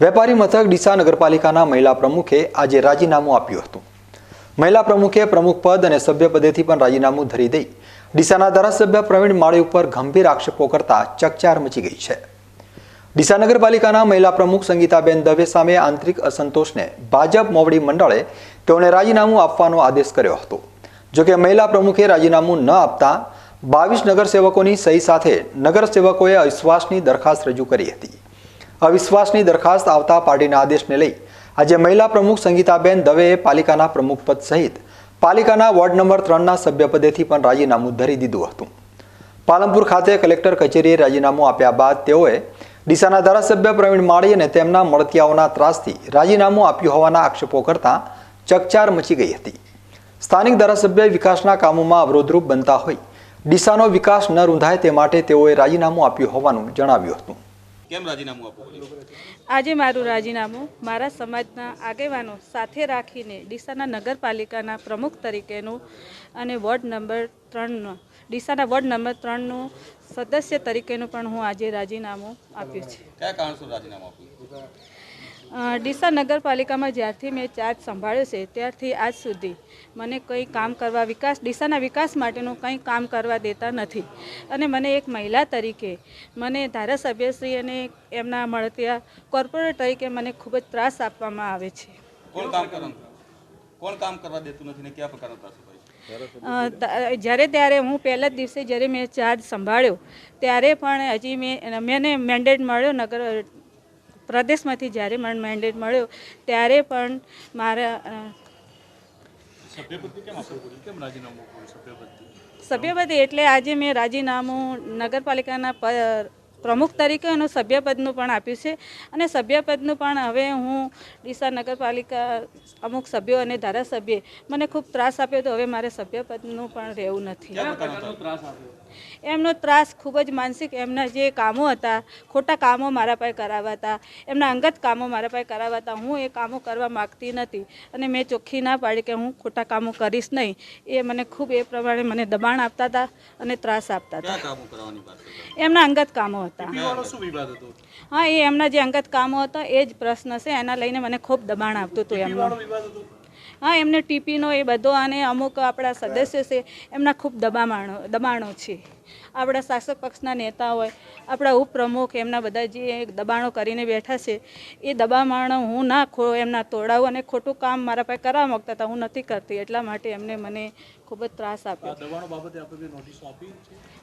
વેપારી મથક ડીસા નગરપાલિકાના મહિલા પ્રમુખે આજે રાજીનામું આપ્યું હતું. મહિલા પ્રમુખે પ્રમુખ પદ અને સભ્ય પદેથી પણ રાજીનામું ધરી દઈ ડીસાના ધારાસભ્ય પ્રવીણ માળી ઉપર ગંભીર આક્ષેપો કરતા ચકચાર મચી ગઈ છે. ડીસા નગરપાલિકાના મહિલા પ્રમુખ સંગીતાબેન દવે સામે આંતરિક અસંતોષને ભાજપ મોવડી મંડળે તેઓને રાજીનામું આપવાનો આદેશ કર્યો હતો. જોકે મહિલા પ્રમુખે રાજીનામું ન આપતા બાવીસ નગરસેવકોની સહી સાથે નગરસેવકોએ અવિશ્વાસની દરખાસ્ત રજૂ કરી હતી. અવિશ્વાસની દરખાસ્ત આવતા પાર્ટીના આદેશને લઈ આજે મહિલા પ્રમુખ સંગીતાબેન દવેએ પાલિકાના પ્રમુખપદ સહિત પાલિકાના વોર્ડ નંબર ત્રણના સભ્યપદેથી પણ રાજીનામું ધરી દીધું હતું. પાલનપુર ખાતે કલેક્ટર કચેરીએ રાજીનામું આપ્યા બાદ તેઓએ ડીસાના ધારાસભ્ય પ્રવીણ માળી અને તેમના મળતિયાઓના ત્રાસથી રાજીનામું આપ્યું હોવાના આક્ષેપો કરતાં ચકચાર મચી ગઈ હતી. સ્થાનિક ધારાસભ્ય વિકાસના કામોમાં અવરોધરૂપ બનતા હોય, ડીસાનો વિકાસ ન રૂંધાય તે માટે તેઓએ રાજીનામું આપ્યું હોવાનું જણાવ્યું હતું. કેમ રાજીનામું આપવું આજે મારું રાજીનામું મારા સમાજના આગેવાનો સાથે રાખીને ડીસાના નગરપાલિકાના પ્રમુખ તરીકેનું અને વોર્ડ નંબર ત્રણનો ડીસાના વોર્ડ નંબર ત્રણનું સદસ્ય તરીકેનું પણ હું આજે રાજીનામું આપ્યું છે. કયા કારણસર રાજીનામું આપ્યું? ડીસા નગરપાલિકામાં જ્યારથી મેં ચાર્જ સંભાળ્યો છે ત્યારથી આજ સુધી મને કંઈ કામ કરવા વિકાસ ડીસાના વિકાસ માટેનું કંઈ કામ કરવા દેતા નથી. અને મને એક મહિલા તરીકે મને ધારાસભ્યશ્રી અને એમના મળતિયા કોર્પોરેટ તરીકે મને ખૂબ જ ત્રાસ આપવામાં આવે છે. કોણ કામ કોણ કામ કરવા દેતું નથી ને કયા પ્રકારનો ત્રાસ અપાય છે? અ, ત- જ્યારે ત્યારે હું પહેલા જ દિવસે જ્યારે મેં ચાર્જ સંભાળ્યો ત્યારે પણ હજી મેં મને મેન્ડેટ મળ્યો નગર પ્રદેશમાંથી જ્યારે મને મેન્ડેટ મળ્યો ત્યારે પણ મારા સભ્યપદ એટલે આજે મેં રાજીનામું નગરપાલિકાના પ્રમુખ તરીકે એનું સભ્યપદનું પણ આપ્યું છે. અને સભ્યપદનું પણ હવે હું ડીસા નગરપાલિકા અમુક સભ્યો અને ધારાસભ્યે મને ખૂબ ત્રાસ આપ્યો તો હવે મારે સભ્યપદનું પણ રહેવું નથી. એમનો ત્રાસ ખૂબ જ માનસિક એમના જે કામો હતા ખોટા કામો મારા પાસે કરાવાતા એમના અંગત કામો મારા પાસે કરાવાતા હું એ કામો કરવા માગતી નથી. અને મેં ચોખ્ખી ના પાડી કે હું ખોટા કામો કરીશ નહીં. એ મને ખૂબ એ પ્રમાણે મને દબાણ આપતા હતા અને ત્રાસ આપતા હતા. એમના અંગત કામો હતા. શું વિવાદ હતો? હા એ એમના જે અંગત કામો હતા એ જ પ્રશ્ન છે. એના લઈને મને ખૂબ દબાણ આપતું હતું એમનું. હા, એમને ટીપીનો એ બધો અને અમુક આપણા સદસ્યો છે, એમના ખૂબ દબામાણો, દબાણો છે. આપણા શાસક પક્ષના નેતા હોય, આપણા ઉપપ્રમુખ, એમના બધા જે દબાણો કરીને બેઠા છે, એ દબામાણો હું ના ખો, એમના તોડાવું અને ખોટું કામ મારા પાસે કરાવવા માગતા હતા, હું નથી કરતી, એટલા માટે એમને મને ખૂબ જ ત્રાસ આપ્યો.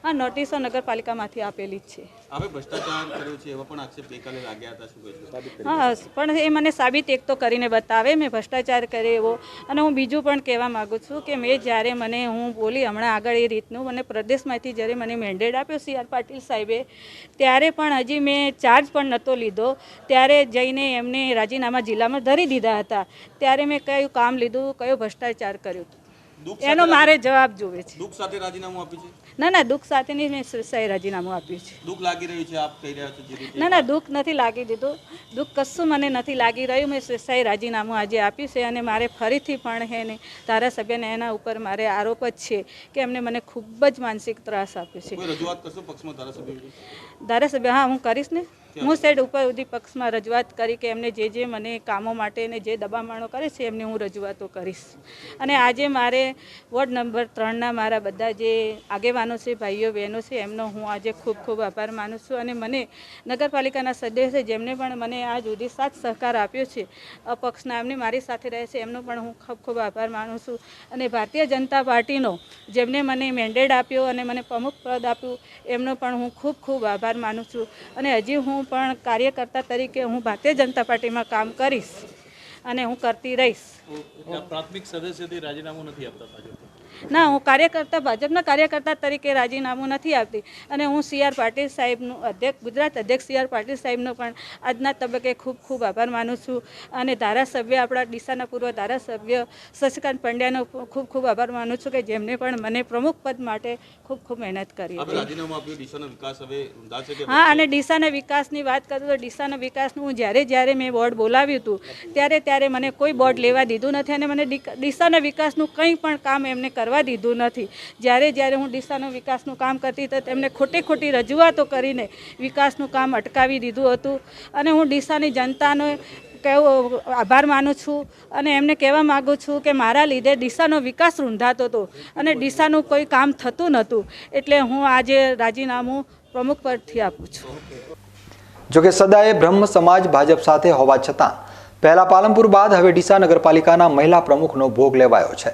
હા નોટિસો નગરપાલિકામાંથી આપેલી જ છે. હવે ભ્રષ્ટાચાર કર્યો છે એવા પણ આક્ષેપ ગઈકાલે લાગ્યા હતા શું કહેશો હા પણ એ મને સાબિત એક તો કરીને બતાવે મેં ભ્રષ્ટાચાર કર્યો એવો. અને હું બીજું પણ કહેવા માગું છું કે મેં જ્યારે મને હું બોલી હમણાં આગળ એ રીતનું મને પ્રદેશમાંથી જ્યારે મને મેન્ડેટ આપ્યો સી આર પાટીલ સાહેબે ત્યારે પણ હજી મેં ચાર્જ પણ નહોતો લીધો. ત્યારે જઈને એમને રાજીનામા જિલ્લામાં ધરી દીધા હતા. ત્યારે મેં કયું કામ લીધું કયો ભ્રષ્ટાચાર કર્યો. એનો મારે જવાબ જોવે છે. દુઃખ સાથે રાજીનામું આપ્યું છે? ના ના દુઃખ સાથેની મેં શ્રેષ્ઠાએ રાજીનામું આપ્યું છે. દુઃખ લાગી રહ્યું છે આપ કહી રહ્યા છો ના ના દુઃખ નથી લાગી દીધું. દુઃખ કશું મને નથી લાગી રહ્યું. મેં સ્વેચ્છાએ રાજીનામું આજે આપ્યું છે અને મારે ફરીથી પણ હે ને ધારાસભ્યને એના ઉપર મારે આરોપ જ છે કે એમને મને ખૂબ જ માનસિક ત્રાસ આપ્યો છે. રજૂઆત કરશો પક્ષમાં ધારાસભ્ય ધારાસભ્ય હા હું કરીશ ને. હું સાઈડ ઉપર સુધી પક્ષમાં રજૂઆત કરી કે એમને જે જે મને કામો માટે ને જે દબામણો કરે છે એમને હું રજૂઆતો કરીશ. અને આજે મારે વોર્ડ નંબર ત્રણના મારા બધા જે આગેવાનો છે ભાઈઓ બહેનો છે એમનો હું આજે ખૂબ ખૂબ આભાર માનું છું. અને મને નગરપાલિકાના સદસ્ય જેમને પણ મને આ જુદી સાથ સહકાર આપ્યો છે અપક્ષના એમને મારી સાથે રહે છે એમનો પણ હું ખૂબ ખૂબ આભાર માનું છું. અને ભારતીય જનતા પાર્ટીનો જેમને મને મેન્ડેટ આપ્યો અને મને પ્રમુખ પદ આપ્યું એમનો પણ હું ખૂબ ખૂબ આભાર માનું છું. અને હજી હું પણ કાર્યકર્તા તરીકે હું ભારતીય જનતા પાર્ટીમાં કામ કરીશ અને હું કરતી રહીશ. પ્રાથમિક સદસ્યથી રાજીનામું નથી આપતા ના હું કાર્યકર્તા ભાજપના કાર્યકર્તા તરીકે રાજીનામું નથી આપતી. અને હું સી આર પાટીલ સાહેબનું અધ્યક્ષ ગુજરાત અધ્યક્ષ સી આર પાટીલ સાહેબનો પણ આજના તબક્કે ખૂબ ખૂબ આભાર માનું છું. અને ધારાસભ્ય આપણા ડીસાના પૂર્વ ધારાસભ્ય શશિકાંત પંડ્યાનો ખૂબ ખૂબ આભાર માનું છું કે જેમને પણ મને પ્રમુખ પદ માટે ખૂબ ખૂબ મહેનત કરી હા અને ડીસાના વિકાસની વાત કરું તો ડીસાના વિકાસનું હું જ્યારે જ્યારે મેં બોર્ડ બોલાવ્યું હતું ત્યારે ત્યારે મને કોઈ બોર્ડ લેવા દીધું નથી અને મને ડીસાના વિકાસનું કંઈ પણ કામ એમને કરવા દીધું નથી. જ્યારે જ્યારે હું ડીસાનો વિકાસનું કામ કરતી તો તેમને ખોટી ખોટી રજૂઆતો કરીને વિકાસનું કામ અટકાવી દીધું હતું. અને હું ડીસાની જનતાનો કેવો આભાર માનું છું. અને એમને કહેવા માગું છું કે મારા લીધે ડીસાનો વિકાસ રૂંધાતો હતો અને ડીસાનું કોઈ કામ થતું નહોતું. એટલે હું આજે રાજીનામું પ્રમુખ પરથી આપું છું. જોકે સદાએ બ્રહ્મ સમાજ ભાજપ સાથે હોવા છતાં, પહેલા પાલનપુર બાદ હવે ડીસા નગરપાલિકાના મહિલા પ્રમુખનો ભોગ લેવાયો છે.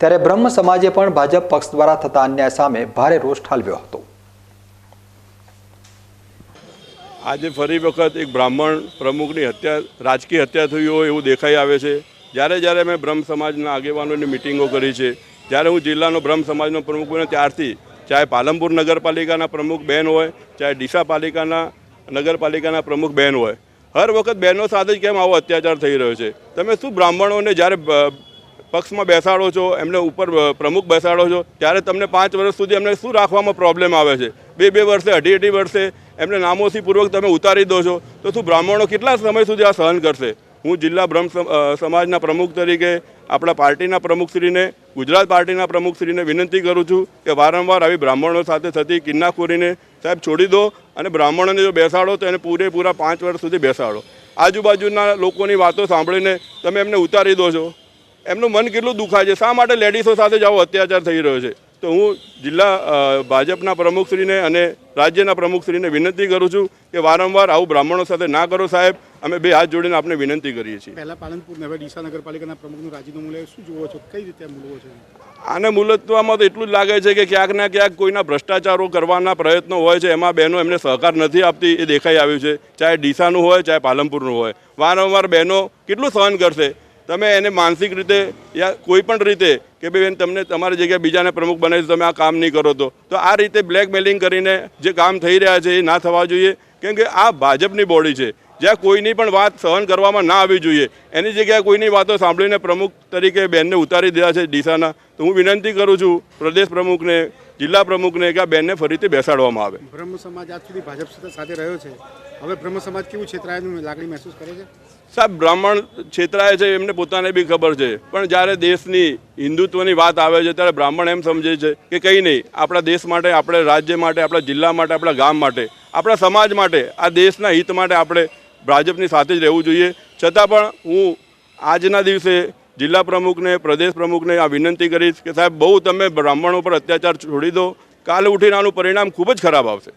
ત્યારે બ્રહ્મ સમાજે પણ ભાજપ પક્ષ દ્વારા થતા અન્યાય સામે ભારે રોષ ઠાલવ્યો હતો. આજે ફરી વખત એક બ્રાહ્મણ પ્રમુખની હત્યા, રાજકીય હત્યા થઈ હોય એવું દેખાઈ આવે છે. જ્યારે જ્યારે મેં બ્રહ્મ સમાજના આગેવાનોની મિટિંગો કરી છે, જ્યારે હું જિલ્લાનો બ્રહ્મ સમાજનો પ્રમુખ બન્યો, ત્યારથી ચાહે પાલનપુર નગરપાલિકાના પ્રમુખ બહેન હોય, ચાહે ડીસા પાલિકાના, નગરપાલિકાના પ્રમુખ બહેન હોય. હર વખત બહેનો સાથે જ કેમ આવો અત્યાચાર થઈ રહ્યો છે? તમે શું બ્રાહ્મણોને જ્યારે પક્ષમાં બેસાડો છો, એમને ઉપર પ્રમુખ બેસાડો છો, ત્યારે તમને પાંચ વર્ષ સુધી એમને શું રાખવામાં પ્રોબ્લેમ આવે છે? બે બે વર્ષે, અઢી અઢી વર્ષે એમને નામોશીપૂર્વક તમે ઉતારી દો છો, તો શું બ્રાહ્મણો કેટલા સમય સુધી આ સહન કરશે? હું જિલ્લા બ્રહ્મ સમાજના પ્રમુખ તરીકે આપણા પાર્ટીના પ્રમુખશ્રીને, ગુજરાત પાર્ટીના પ્રમુખશ્રીને વિનંતી કરું છું કે વારંવાર આવી બ્રાહ્મણો સાથે થતી કિન્નાખોરીને સાહેબ છોડી દો અને બ્રાહ્મણોને જો બેસાડો, તો એને પૂરેપૂરા પાંચ વર્ષ સુધી બેસાડો. આજુબાજુના લોકોની વાતો સાંભળીને તમે એમને ઉતારી દો છો. એમનું મન કેટલું દુખાય છે? શા માટે લેડીઝો સાથે જ આવો અત્યાચાર થઈ રહ્યો છે? તો હું જિલ્લા ભાજપના પ્રમુખશ્રીને અને રાજ્યના પ્રમુખશ્રીને વિનંતી કરું છું કે વારંવાર આવું બ્રાહ્મણો સાથે ના કરો સાહેબ. અમે બે હાથ જોડીને આપને વિનંતી કરીએ છીએ. પહેલા પાલનપુર હવે ડીસા નગરપાલિકાના પ્રમુખનું રાજીનામું લે શું જુઓ છો? કઈ રીતે મૂલવો છે? આને મુલતવામાં તો એટલું જ લાગે છે કે ક્યાંક ના ક્યાંક કોઈના ભ્રષ્ટાચારો કરવાના પ્રયત્નો હોય છે. એમાં બહેનો એમને સહકાર નથી આપતી એ દેખાઈ આવ્યું છે. ચાહે ડીસાનું હોય ચાહે પાલનપુરનું હોય. વારંવાર બહેનો કેટલું સહન કરશે? તમે એને માનસિક રીતે યા કોઈ પણ રીતે કે ભાઈ બેન તમને તમારી જગ્યાએ બીજાને પ્રમુખ બનાવી તમે આ કામ નહીં કરો તો. તો આ રીતે બ્લેકમેલિંગ કરીને જે કામ થઈ રહ્યા છે એ ના થવા જોઈએ. કેમ કે આ ભાજપની બોડી છે. જ્યાં કોઈની પણ વાત સહન કરવામાં ના આવવી જોઈએ. એની જગ્યાએ કોઈની વાતો સાંભળીને પ્રમુખ તરીકે બેનને ઉતારી દીધા છે ડીસાના. તો હું વિનંતી કરું છું પ્રદેશ પ્રમુખને, જિલ્લા પ્રમુખને કે આ બેનને ફરીથી બેસાડવામાં આવે. બ્રહ્મ સમાજ આજ સુધી ભાજપ સાથે રહ્યો છે. હવે બ્રહ્મ સમાજ કેવું છેતરાયાનું લાગણી મહેસૂસ કરે છે? સાહેબ, બ્રાહ્મણ છેતરાય છે, એમને પોતાને બી ખબર છે. પણ જ્યારે દેશની હિન્દુત્વની વાત આવે છે, ત્યારે બ્રાહ્મણ એમ સમજે છે કે કંઈ નહીં, આપણા દેશ માટે, આપણે રાજ્ય માટે, આપણા જિલ્લા માટે, આપણા ગામ માટે, આપણા સમાજ માટે, આ દેશના હિત માટે આપણે ભાજપની સાથે જ રહેવું જોઈએ. છતાં પણ હું આજના દિવસે જિલ્લા પ્રમુખને, પ્રદેશ પ્રમુખને આ વિનંતી કરીશ કે સાહેબ, બહુ તમે બ્રાહ્મણો પર અત્યાચાર છોડી દો. કાલે ઉઠીને આનું પરિણામ ખૂબ જ ખરાબ આવશે.